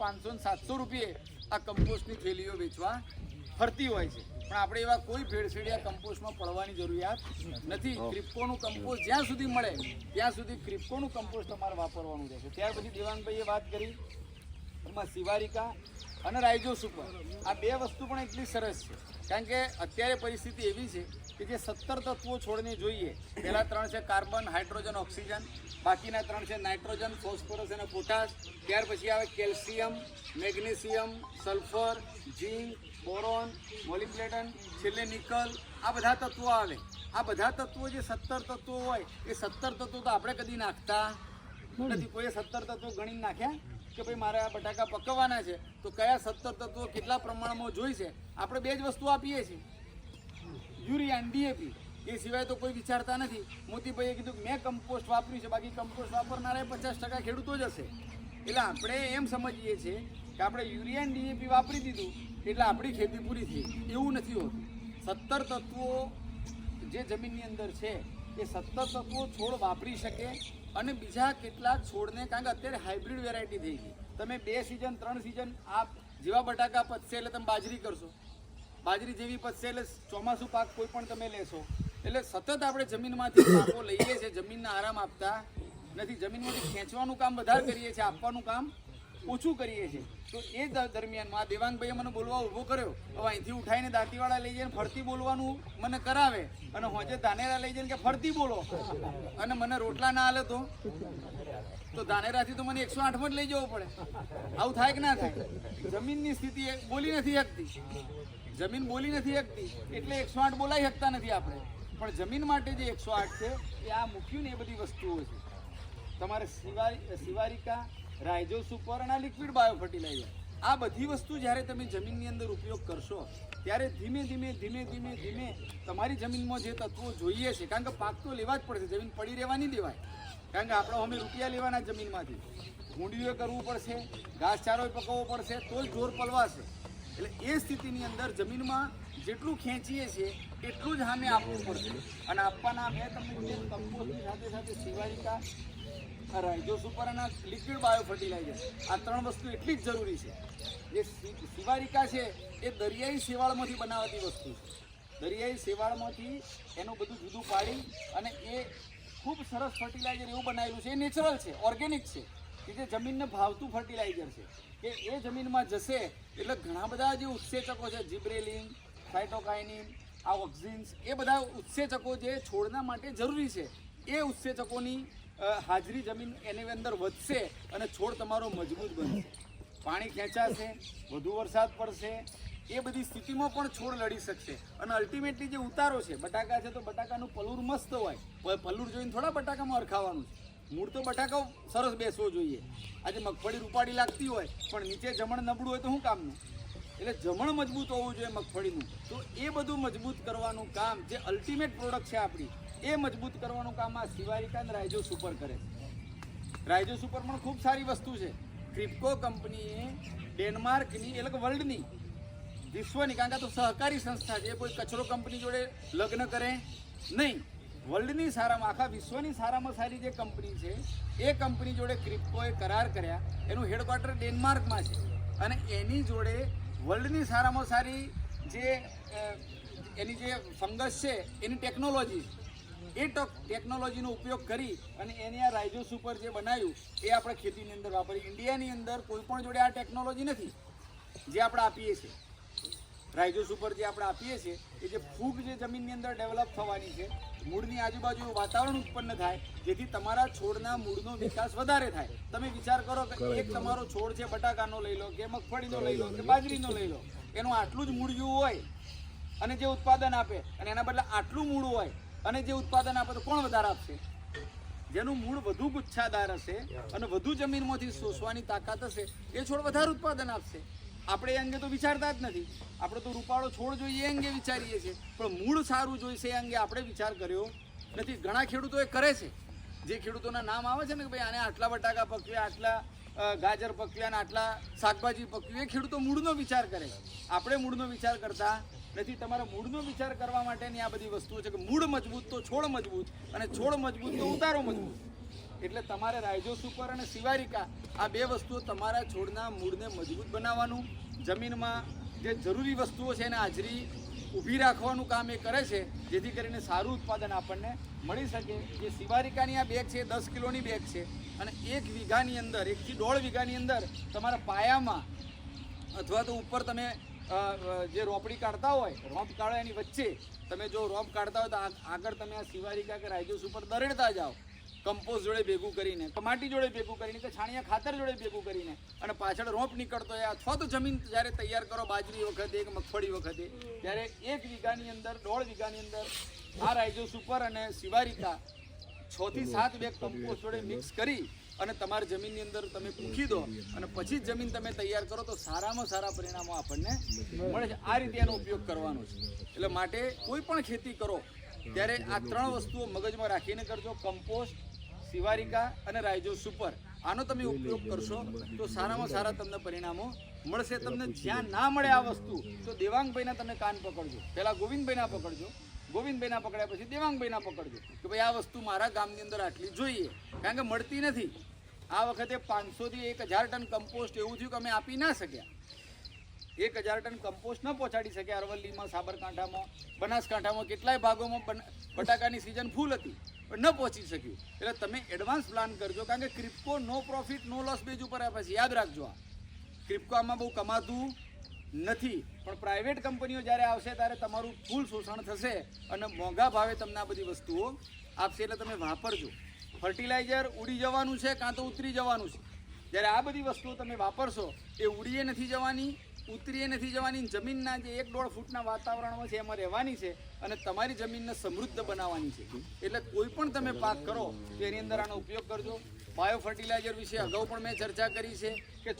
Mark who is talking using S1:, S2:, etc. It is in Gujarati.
S1: પાંચસો ને સાતસો રૂપિયે આ કમ્પોસ્ટની થેલીઓ વેચવા ફરતી હોય છે. પણ આપણે એવા કોઈ ભેળસેડિયા કમ્પોસ્ટમાં પડવાની જરૂરિયાત નથી. ક્રિપ્કોનું કમ્પોસ્ટ જ્યાં સુધી મળે ત્યાં સુધી ક્રિપ્કોનું કમ્પોસ્ટ તમારે વાપરવાનું રહેશે. ત્યાર પછી દેવાનભાઈએ વાત કરી એમાં શિવારિકા અને રાઇજો સુપર આ બે વસ્તુ પણ એટલી સરસ છે. કારણ કે અત્યારે પરિસ્થિતિ એવી છે કે જે સત્તર તત્વો છોડને જોઈએ પહેલાં ત્રણ છે કાર્બન હાઇડ્રોજન ઓક્સિજન. બાકીના ત્રણ છે નાઇટ્રોજન, ફોસ્ફરસ અને પોટાશ. ત્યાર પછી આવે calcium, magnesium, sulphur, zinc, boron molybdenum છેલ્લે નિકલ. આ બધા તત્વો આવે. આ બધા તત્વો જે સત્તર તત્વો હોય, એ સત્તર તત્વો તો આપણે કદી નાખતા નથી. કોઈએ સત્તર તત્વો ગણી નાખ્યા કે ભાઈ મારે આ બટાકા પકવવાના છે, તો કયા સત્તર તત્વો કેટલા પ્રમાણમાં જોઈશે આપણે બે જ વસ્તુ આપીએ છીએ. યુરિયા ડીએપી એ સિવાય તો કોઈ વિચારતા નથી. મોતીભાઈએ કીધું મેં કમ્પોસ્ટ વાપર્યું છે, બાકી કમ્પોસ્ટ વાપરનારા પચાસ ટકા ખેડૂતો જ હશે. એટલે આપણે એમ સમજીએ છીએ કે આપણે યુરિયા ડીએપી વાપરી દીધું, એટલે આપણી ખેતી પૂરી થઈ. એવું નથી હોતું. સત્તર તત્વો જે જમીનની અંદર છે, એ સત્તર તત્વો છોડ વાપરી શકે અને બીજા કેટલાક છોડને કારણ કે અત્યારે હાઇબ્રિડ વેરાયટી થઈ ગઈ. તમે બે સિઝન ત્રણ સિઝન આ જેવા બટાકા પચશે એટલે તમે બાજરી કરશો. બાજરી જેવી પચશે એટલે ચોમાસું પાક કોઈ પણ તમે લેશો. એટલે સતત આપણે જમીનમાંથી પાકો લઈએ છીએ, જમીનને આરામ આપતા નથી. જમીનમાંથી ખેંચવાનું કામ વધારે કરીએ છીએ, આપવાનું કામ ઓછું કરીએ છીએ. તો એ દરમિયાનમાં દેવાંગભાઈએ મને બોલવા ઊભો કર્યો. હવે અહીંથી ઉઠાઈને દાંતીવાળા લઈ જઈને ફરતી બોલવાનું મને કરાવે. અને હોજે ધાનેરા લઈ જઈને કે ફરતી બોલો. અને મને રોટલા ના હાલે તો? તો ધાનેરાથી તો મને એકસો આઠમાં જ લઈ જવું પડે. આવું થાય કે ના થાય? જમીનની સ્થિતિ બોલી નથી શકતી. જમીન બોલી નથી શકતી. એટલે એકસો આઠ બોલાઈ શકતા નથી આપણે. પણ જમીન માટે જે એકસો આઠ છે, એ આ મૂક્યું ને એ બધી વસ્તુઓ છે. તમારે શિવારી શિવારિકા રાયજો સુપર અને લિક્વિડ બાયો ફર્ટિલાઇઝર આ બધી વસ્તુ જ્યારે તમે જમીનની અંદર ઉપયોગ કરશો, ત્યારે ધીમે ધીમે ધીમે ધીમે ધીમે તમારી જમીનમાં જે તત્વો જોઈએ છે, કારણ કે પાક તો લેવા જ પડશે જમીન પડી રહેવાની દેવાય. કારણ કે આપણે અમે રૂપિયા લેવાના જમીનમાંથી. ભૂંડીઓ કરવું પડશે, ઘાસચારો પકવવો પડશે, તો જ જોર પલવાશે. એટલે એ સ્થિતિની અંદર જમીનમાં જેટલું ખેંચીએ છીએ, એટલું જ સામે આપવું પડશે. અને આપવાના મેં તમને જે કમ્પોસ્ટની સાથે સાથે શિવારિકા રાઇઝો સુપર અને લિક્વિડ બાયો ફર્ટિલાઇઝર આ ત્રણ વસ્તુ એટલી જ જરૂરી છે. જે શિવારિકા છે, એ દરિયાઈ શેવાળમાંથી બનાવાતી વસ્તુ છે. દરિયાઈ શેવાળમાંથી એનું બધું જુદું પાડી અને એ ખૂબ સરસ ફર્ટિલાઇઝર એવું બનાવેલું છે. એ નેચરલ છે, ઓર્ગેનિક છે. કે જે જમીનને ભાવતું ફર્ટિલાઇઝર છે. કે એ જમીનમાં જશે એટલે ઘણા બધા જે ઉત્સેચકો છે, જીબ્રેલિન સાઇટોકાઇનિન આ ઓક્સિન્સ એ બધા ઉત્સેચકો જે છોડના માટે જરૂરી છે, એ ઉત્સેચકોની હાજરી જમીન એની અંદર વધશે અને છોડ તમારો મજબૂત બનશે. પાણી ખેંચાશે, વધુ વરસાદ પડશે, એ બધી સ્થિતિમાં પણ છોડ લડી શકશે. અને અલ્ટિમેટલી જે ઉતારો છે, બટાકા છે તો બટાકાનું પલુર મસ્ત હોય. પલૂર જોઈને થોડા બટાકામાં અરખાવાનું છે. મૂળ તો બટાકા સરસ બેસવો જોઈએ. આજે મગફળી રૂપાળી લાગતી હોય, પણ નીચે જમણ નબળું હોય તો શું કામનું? એટલે જમણ મજબૂત હોવું જોઈએ મગફળીનું. તો એ બધું મજબૂત કરવાનું કામ જે અલ્ટિમેટ પ્રોડક્ટ છે આપણી, એ મજબૂત કરવાનું કામ આ શિવારિકા અને રાઇજો સુપર કરે છે. રાઇજો સુપર પણ ખૂબ સારી વસ્તુ છે. ક્રિપ્કો કંપનીએ ડેનમાર્કની એટલે વર્લ્ડની વિશ્વની, કારણ કે તો સહકારી સંસ્થા છે કોઈ કચરો કંપની જોડે લગ્ન કરે નહીં. વર્લ્ડની સારામાં, આખા વિશ્વની સારામાં સારી જે કંપની છે, એ કંપની જોડે ક્રિપ્કોએ કરાર કર્યા. એનું હેડક્વાર્ટર ડેનમાર્કમાં છે. અને એની જોડે વર્લ્ડની સારામાં સારી જે એની જે ફંગસ છે, એની ટેકનોલોજી, એ ટક ટેકનોલોજીનો ઉપયોગ કરી અને એની આ રાઇઝોસ ઉપર જે બનાવ્યું, એ આપણે ખેતીની અંદર વાપરી. ઇન્ડિયાની અંદર કોઈ પણ જોડે આ ટેકનોલોજી નથી, જે આપણે આપીએ છીએ. રાઇજો ઉપર જે આપણે આપીએ છીએ એ જે ફૂગ જે જમીનની અંદર ડેવલપ થવાની છે મૂળની આજુબાજુ વાતાવરણ ઉત્પન્ન થાય જેથી તમારા છોડના મૂળનો વિકાસ વધારે થાય. તમે વિચાર કરો કે એક તમારો છોડ છે બટાકાનો લઈ લો કે મગફળીનો લઈ લો કે બાજરીનો લઈ લો એનું આટલું જ મૂળિયું હોય અને જે ઉત્પાદન આપે અને એના બદલે આટલું મૂળ હોય અને જે ઉત્પાદન આપે તો કોણ વધારે આપશે? જેનું મૂળ વધુ ગુચ્છાદાર હશે અને વધુ જમીનમાંથી શોષવાની તાકાત હશે એ છોડ વધારે ઉત્પાદન આપશે. આપણે એ અંગે તો વિચારતા જ નથી. આપણે તો રૂપાળો છોડ જોઈએ એ અંગે વિચારીએ છીએ. પણ મૂળ સારું જોઈશે એ અંગે આપણે વિચાર કર્યો નથી. ઘણા ખેડૂતો એ કરે છે. જે ખેડૂતોના નામ આવે છે ને કે ભાઈ આને આટલા બટાકા પકવ્યા, આટલા ગાજર પકવ્યા અને આટલા શાકભાજી પકવ્યું, એ ખેડૂતો મૂળનો વિચાર કરે. આપણે મૂળનો વિચાર કરતા નથી. તમારા મૂળનો વિચાર કરવા માટેની આ બધી વસ્તુઓ છે કે મૂળ મજબૂત તો છોડ મજબૂત અને છોડ મજબૂત તો ઉતારો મજબૂત. એટલે તમારે રાયજો સુપર અને શિવારિકા આ બે વસ્તુઓ તમારા છોડના મૂળને મજબૂત બનાવવાનું, જમીનમાં જે જરૂરી વસ્તુઓ છે એને હાજરી ઊભી રાખવાનું કામ એ કરે છે, જેથી કરીને સારું ઉત્પાદન આપણને મળી શકે. જે શિવારિકાની આ બેગ છે દસ કિલોની બેગ છે અને એક વીઘાની અંદર, એકથી દોઢ વીઘાની અંદર તમારા પાયામાં અથવા તો ઉપર તમે જે રોપડી કાઢતા હોય, રોપ કાઢો એની વચ્ચે તમે જો રોપ કાઢતા હોય તો આગળ તમે આ શિવારિકા કે રાયજોસ ઉપર દરેડતા જાઓ. કમ્પોઝ જોડે ભેગું કરીને માટી જોડે ભેગું કરીને કે છાણિયા ખાતર જોડે ભેગું કરીને અને પાછળ રોપ નીકળતો હોય અથવા તો જમીન જ્યારે તૈયાર કરો બાજરી વખતે કે મગફળી વખતે, ત્યારે એક વીઘાની અંદર, દોઢ વીઘાની અંદર આ રાઇજો સુપર અને સિવારિકા છ થી સાત બેગ કમ્પોઝ જોડે મિક્સ કરી અને તમારી જમીનની અંદર તમે પૂખી દો અને પછી જ જમીન તમે તૈયાર કરો તો સારામાં સારા પરિણામો આપણને મળે છે. આ રીતે એનો ઉપયોગ કરવાનો છે. એટલે માટે કોઈ પણ ખેતી કરો, ત્યારે આ ત્રણ વસ્તુઓ મગજમાં રાખીને કરજો. કમ્પોસ્ટ શિવારિકા અને રાયજો સુપર. આનો તમે ઉપયોગ કરશો તો સારામાં સારા તમને પરિણામો મળશે. તમને જ્યાં ના મળે આ વસ્તુ, તો દેવાંગભાઈના તમે કાન પકડજો. પહેલાં ગોવિંદભાઈના પકડજો. ગોવિંદભાઈના પકડ્યા પછી દેવાંગભાઈના પકડજો કે ભાઈ આ વસ્તુ મારા ગામની અંદર આટલી જોઈએ. કારણ કે મળતી નથી. આ વખતે પાંચસોથી એક હજાર ટન કમ્પોસ્ટ એવું થયું કે અમે આપી ના શક્યા. એક હજાર ટન કમ્પોસ્ટ ન પહોંચાડી શકે અરવલ્લીમાં, સાબરકાંઠામાં, બનાસકાંઠામાં, કેટલાય ભાગોમાં બટાકાની સિઝન ફૂલ હતી, પણ ન પહોંચી શક્યું. એટલે તમે એડવાન્સ પ્લાન કરજો, કારણ કે ક્રિપ્કો નો પ્રોફિટ નો લોસ બેજ ઉપર આપે છે. યાદ રાખજો આ. ક્રિપ્કો આમાં બહુ કમાતું નથી, પણ પ્રાઇવેટ કંપનીઓ જ્યારે આવશે ત્યારે તમારું ફૂલ શોષણ થશે અને મોંઘા ભાવે તમને આ બધી વસ્તુઓ આપશે. એટલે તમે વાપરજો. ફર્ટિલાઇઝર ઉડી જવાનું છે કાં તો ઉતરી જવાનું છે. જ્યારે આ બધી વસ્તુઓ તમે વાપરશો, એ ઉડીએ નથી જવાની. ઉતરીએ નથી જવાની જમીનના જે એક દોઢ ફૂટના વાતાવરણમાં છે, એમાં રહેવાની છે અને તમારી જમીનને સમૃદ્ધ બનાવવાની છે. એટલે કોઈ પણ તમે પાક કરો, તો એની અંદર આનો ઉપયોગ કરજો. બાયો ફર્ટિલાઇઝર વિશે અગાઉ પણ મેં ચર્ચા કરી છે કે